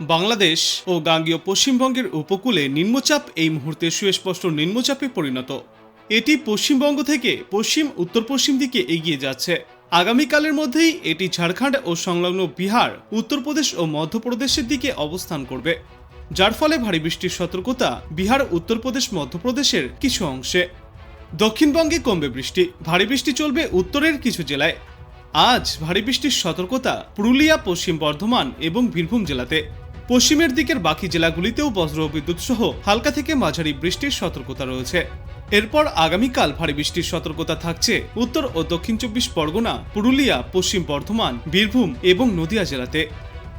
বাংলাদেশ ও গাঙ্গীয় পশ্চিমবঙ্গের উপকূলে নিম্নচাপ এই মুহূর্তে সুস্পষ্ট নিম্নচাপে পরিণত। এটি পশ্চিমবঙ্গ থেকে পশ্চিম উত্তর পশ্চিম দিকে এগিয়ে যাচ্ছে। আগামীকালের মধ্যেই এটি ঝাড়খণ্ড ও সংলগ্ন বিহার, উত্তরপ্রদেশ ও মধ্যপ্রদেশের দিকে অবস্থান করবে। যার ফলে ভারী বৃষ্টির সতর্কতা বিহার, উত্তরপ্রদেশ, মধ্যপ্রদেশের কিছু অংশে। দক্ষিণবঙ্গে কমবে বৃষ্টি, ভারী বৃষ্টি চলবে উত্তরের কিছু জেলায়। আজ ভারী বৃষ্টির সতর্কতা পুরুলিয়া, পশ্চিম বর্ধমান এবং বীরভূম জেলাতে। পশ্চিমের দিকের বাকি জেলাগুলিতেও বজ্র বিদ্যুৎ সহ হালকা থেকে মাঝারি বৃষ্টির সতর্কতা রয়েছে। এরপর আগামীকাল ভারী বৃষ্টির সতর্কতা থাকছে। উত্তর ও দক্ষিণ চব্বিশ পরগনা, পুরুলিয়া, পশ্চিম বর্ধমান, বীরভূম এবং নদিয়া জেলাতে।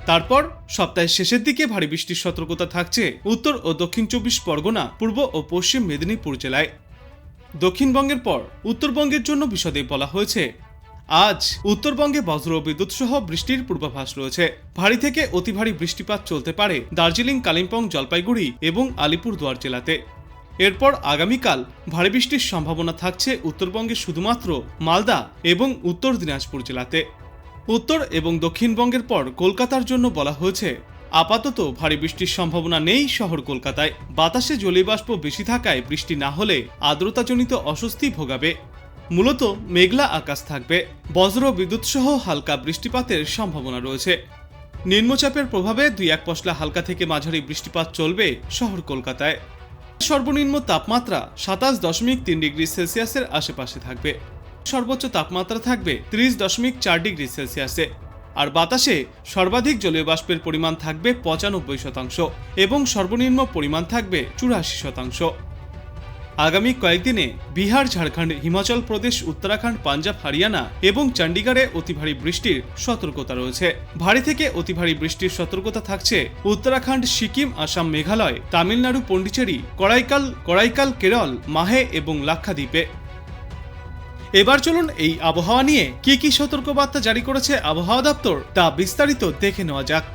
তারপর সপ্তাহের শেষের দিকে ভারী বৃষ্টির সতর্কতা থাকছে উত্তর ও দক্ষিণ চব্বিশ পরগনা, পূর্ব ও পশ্চিম মেদিনীপুর জেলায়। দক্ষিণবঙ্গের পর উত্তরবঙ্গের জন্য বিশদে বলা হয়েছে আজ উত্তরবঙ্গে বজ্র বিদ্যুৎ সহ বৃষ্টির পূর্বাভাস রয়েছে। ভারী থেকে অতি ভারী বৃষ্টিপাত চলতে পারে দার্জিলিং, কালিম্পং, জলপাইগুড়ি এবং আলিপুরদুয়ার জেলাতে। এরপর আগামীকাল ভারী বৃষ্টির সম্ভাবনা থাকছে উত্তরবঙ্গে শুধুমাত্র মালদা এবং উত্তর দিনাজপুর জেলাতে। উত্তর এবং দক্ষিণবঙ্গের পর কলকাতার জন্য বলা হয়েছে, আপাতত ভারী বৃষ্টির সম্ভাবনা নেই শহর কলকাতায়। বাতাসে জলীয়বাষ্প বেশি থাকায় বৃষ্টি না হলে আর্দ্রতাজনিত অস্বস্তি ভোগাবে। মূলত মেঘলা আকাশ থাকবে। বজ্র বিদ্যুৎ সহ হালকা বৃষ্টিপাতের সম্ভাবনা রয়েছে। নিম্নচাপের প্রভাবে দুই এক পশলা হালকা থেকে মাঝারি বৃষ্টিপাত চলবে শহর কলকাতায়। সর্বনিম্ন তাপমাত্রা সাতাশ দশমিক তিন ডিগ্রি সেলসিয়াসের আশেপাশে থাকবে। সর্বোচ্চ তাপমাত্রা থাকবে ত্রিশ দশমিক চার ডিগ্রি সেলসিয়াসে। আর বাতাসে সর্বাধিক জলীয় বাষ্পের পরিমাণ থাকবে পঁচানব্বই শতাংশ এবং সর্বনিম্ন পরিমাণ থাকবে চুরাশি শতাংশ। আগামী কয়েকদিনে বিহার, ঝাড়খণ্ড, হিমাচল প্রদেশ, উত্তরাখণ্ড, পাঞ্জাব, হরিয়ানা এবং চণ্ডীগড়ে অতি ভারী বৃষ্টির সতর্কতা রয়েছে। ভারী থেকে অতি ভারী বৃষ্টির সতর্কতা থাকছে উত্তরাখণ্ড, সিকিম, আসাম, মেঘালয়, তামিলনাড়ু, পন্ডিচেরি, কড়াইকাল কড়াইকাল, কেরল, মাহে এবং লাক্ষাদ্বীপে। এবার চলুন এই আবহাওয়া নিয়ে কি কি সতর্কবার্তা জারি করেছে আবহাওয়া দপ্তর তা বিস্তারিত দেখে নেওয়া যাক।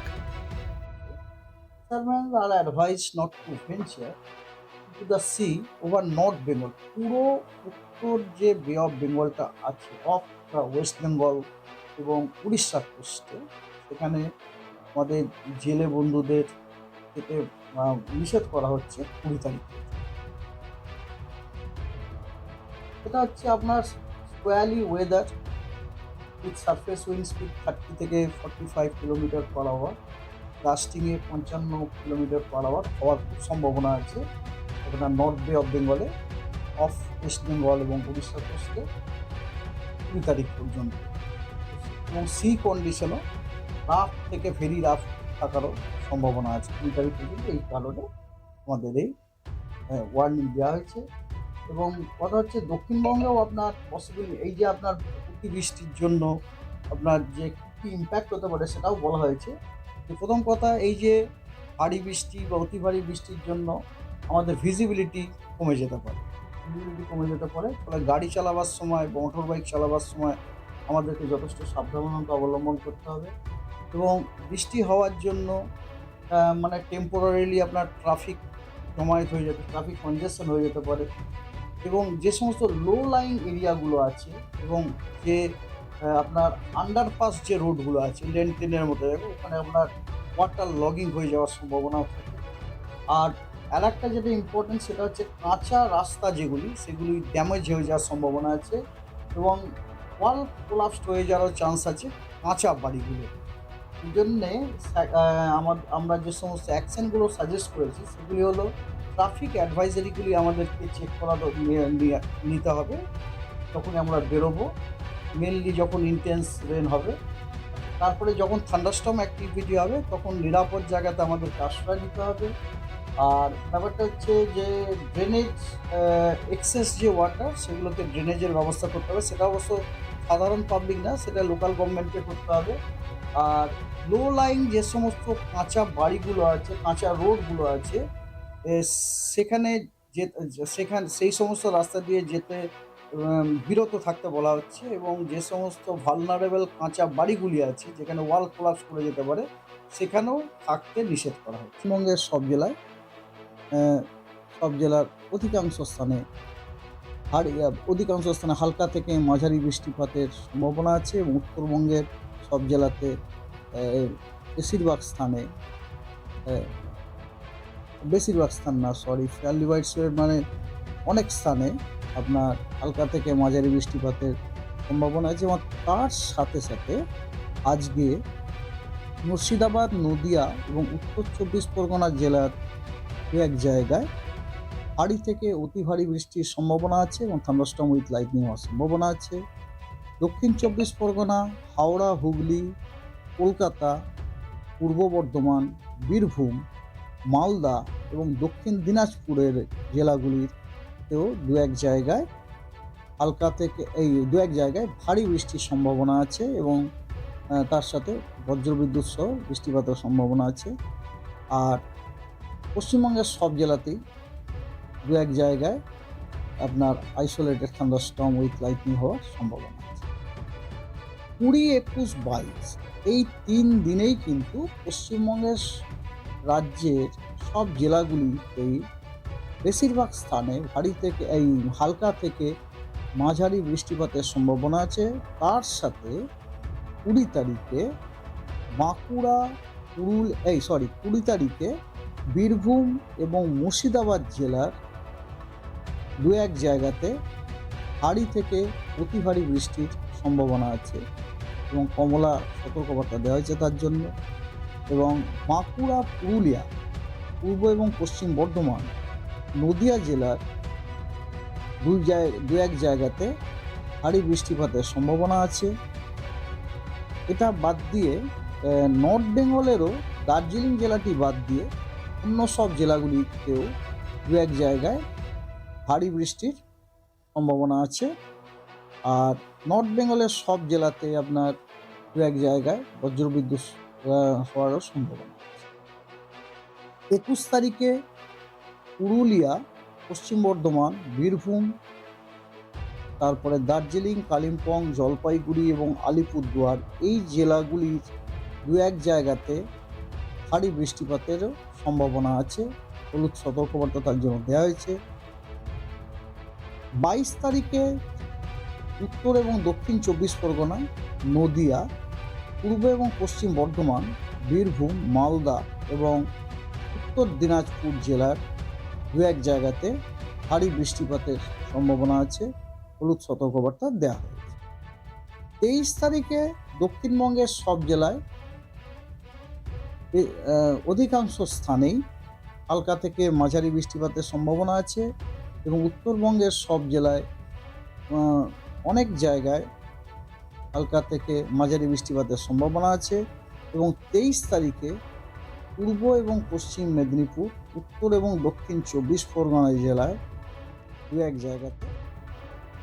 To the sea over north Bengal পুরো উত্তর যে বে অফ বেঙ্গলটা আছে অফ দ্য ওয়েস্ট বেঙ্গল এবং উড়িষ্যা কোস্টে সেখানে আমাদের জেলে বন্ধুদের থেকে নিষেধ করা হচ্ছে কুড়ি তারিখ। এটা হচ্ছে আপনার squally weather with surface wind speed thirty থেকে forty five kilometre per hour লাস্টিংয়ে পঞ্চান্ন কিলোমিটার পার আওয়ার হওয়ার সম্ভাবনা আছে এটা নর্থ বে অফ বেঙ্গলে অফ ওয়েস্ট বেঙ্গল এবং উড়িষ্যা কোস্টে কুড়ি তারিখ পর্যন্ত। এবং সি কন্ডিশনও রাফ থেকে ভেরি রাফ থাকারও সম্ভাবনা আছে। কুড়ি তারিখ পর্যন্ত এই কারণে আমাদের এই ওয়ার্নিং দেওয়া হয়েছে। এবং কথা হচ্ছে দক্ষিণবঙ্গেও আপনার পসিবল এই যে আপনার অতিবৃষ্টির জন্য আপনার যে কী ইম্প্যাক্ট হতে পারে সেটাও বলা হয়েছে। প্রথম কথা এই যে ভারী বৃষ্টি বা অতি ভারী বৃষ্টির জন্য আমাদের ভিজিবিলিটি কমে যেতে পারে। ভিজিবিলিটি কমে যেতে পারে, ফলে গাড়ি চালাবার সময় বা মোটর বাইক চালাবার সময় আমাদেরকে যথেষ্ট সাবধানতা অবলম্বন করতে হবে এবং বৃষ্টি হওয়ার জন্য মানে টেম্পোরারিলি আপনার ট্রাফিক জমায়েত হয়ে যেতে ট্রাফিক কনজেশন হয়ে যেতে পারে এবং যে সমস্ত লো লাইন এরিয়াগুলো আছে এবং যে আপনার আন্ডারপাস যে রোডগুলো আছে লেন টেনের মতো ওখানে আপনার ওয়াটার লগিং হয়ে যাওয়ার সম্ভাবনাও থাকে। আর আর একটা যেটা ইম্পর্টেন্ট সেটা হচ্ছে কাঁচা রাস্তা যেগুলি, সেগুলি ড্যামেজ হয়ে যাওয়ার সম্ভাবনা আছে এবং ওয়াল কোলাপসড হয়ে যাওয়ার চান্স আছে কাঁচা বাড়িগুলো। জন্যে আমার, আমরা যে সমস্ত অ্যাকশনগুলো সাজেস্ট করেছি, সেগুলি হলো ট্রাফিক অ্যাডভাইজারিগুলি আমাদেরকে চেক করা নিতে হবে। তখন আমরা বেরোবো। মেনলি যখন ইন্টেন্স রেন হবে, তারপরে যখন থান্ডারস্টম অ্যাক্টিভিটি হবে, তখন নিরাপদ জায়গাতে আমাদের আশ্রয় নিতে হবে। আর ব্যাপারটা হচ্ছে যে ড্রেনেজ এক্সেস যে ওয়াটার সেগুলোতে ড্রেনেজের ব্যবস্থা করতে হবে। সেটা অবশ্য সাধারণ পাবলিক না, সেটা লোকাল গভর্নমেন্টকে করতে হবে। আর লো লাইন যে সমস্ত কাঁচা বাড়িগুলো আছে, কাঁচা রোডগুলো আছে সেখানে যে, সেখানে, সেই সমস্ত রাস্তা দিয়ে যেতে বিরত থাকতে বলা হচ্ছে এবং যে সমস্ত ভালনারেবল কাঁচা বাড়িগুলি আছে, যেখানে ওয়াল কোলাপস করে যেতে পারে, সেখানেও থাকতে নিষেধ করা হয় পশ্চিমবঙ্গের সব জেলায় সব জেলার অধিকাংশ স্থানে অধিকাংশ স্থানে হালকা থেকে মাঝারি বৃষ্টিপাতের সম্ভাবনা আছে এবং উত্তরবঙ্গের সব জেলাতে বেশিরভাগ স্থানে বেশিরভাগ স্থান না সরি ফেয়ারলি হোয়াইটসের মানে অনেক স্থানে আপনার হালকা থেকে মাঝারি বৃষ্টিপাতের সম্ভাবনা আছে এবং তার সাথে সাথে আজকে মুর্শিদাবাদ, নদিয়া এবং উত্তর চব্বিশ পরগনা জেলার দু এক জায়গায়। ভারী থেকে অতি ভারী বৃষ্টির সম্ভাবনা আছে এবং থান্ডারস্টর্ম উইথ লাইটনিং হওয়ার সম্ভাবনা আছে। দক্ষিণ চব্বিশ পরগনা, হাওড়া, হুগলি, কলকাতা, পূর্ব বর্ধমান, বীরভূম, মালদা এবং দক্ষিণ দিনাজপুরের জেলাগুলিতেও দু এক জায়গায় হালকা থেকে এই দু এক জায়গায় ভারী বৃষ্টির সম্ভাবনা আছে এবং তার সাথে বজ্রবিদ্যুৎ সহ বৃষ্টিপাতের সম্ভাবনা আছে। আর পশ্চিমবঙ্গের সব জেলাতেই দু এক জায়গায় আপনার আইসোলেটেড থান্ডারস্টর্ম উইথ লাইটনিং হওয়ার সম্ভাবনা আছে। কুড়ি একুশ বাইশ, এই তিন দিনেই কিন্তু পশ্চিমবঙ্গের রাজ্যের সব জেলাগুলিতেই বেশিরভাগ স্থানে ভারী থেকে, এই হালকা থেকে মাঝারি বৃষ্টিপাতের সম্ভাবনা আছে। তার সাথে কুড়ি তারিখে বাঁকুড়া পুরুল এই সরি কুড়ি তারিখে বীরভূম এবং মুর্শিদাবাদ জেলার দু এক জায়গাতে ভারী থেকে অতি ভারী বৃষ্টির সম্ভাবনা আছে এবং কমলা সতর্কবার্তা দেওয়া হয়েছে তার জন্য। এবং বাঁকুড়া, পুরুলিয়া, পূর্ব এবং পশ্চিম বর্ধমান, নদিয়া জেলার দুই জায়, দু এক জায়গাতে ভারী বৃষ্টিপাতের সম্ভাবনা আছে। এটা বাদ দিয়ে নর্থ বেঙ্গলেরও দার্জিলিং জেলাটি বাদ দিয়ে অন্য সব জেলাগুলিতেও দু এক জায়গায় ভারী বৃষ্টির সম্ভাবনা আছে। আর নর্থ বেঙ্গলের সব জেলাতে আপনার দু এক জায়গায় বজ্রবিদ্যুৎ হওয়ারও সম্ভাবনা আছে। একুশ তারিখে পুরুলিয়া, পশ্চিম বর্ধমান, বীরভূম, তারপরে দার্জিলিং, কালিম্পং, জলপাইগুড়ি এবং আলিপুরদুয়ার এই জেলাগুলির দু এক জায়গাতে ভারী বৃষ্টিপাতেরও সম্ভাবনা আছে। হলুদ সতর্কবার্তা তার জন্য দেওয়া হয়েছে। বাইশ তারিখে উত্তর এবং দক্ষিণ চব্বিশ পরগনা, নদিয়া, পূর্ব এবং পশ্চিম বর্ধমান, বীরভূম, মালদা এবং উত্তর দিনাজপুর জেলার দু এক জায়গাতে ভারী বৃষ্টিপাতের সম্ভাবনা আছে। হলুদ সতর্কবার্তা দেওয়া হয়েছে। তেইশ তারিখে দক্ষিণবঙ্গের সব জেলায় অধিকাংশ স্থানেই হালকা থেকে মাঝারি বৃষ্টিপাতের সম্ভাবনা আছে এবং উত্তরবঙ্গের সব জেলায় অনেক জায়গায় হালকা থেকে মাঝারি বৃষ্টিপাতের সম্ভাবনা আছে এবং তেইশ তারিখে পূর্ব এবং পশ্চিম মেদিনীপুর, উত্তর এবং দক্ষিণ চব্বিশ পরগনা জেলায় দু এক জায়গাতে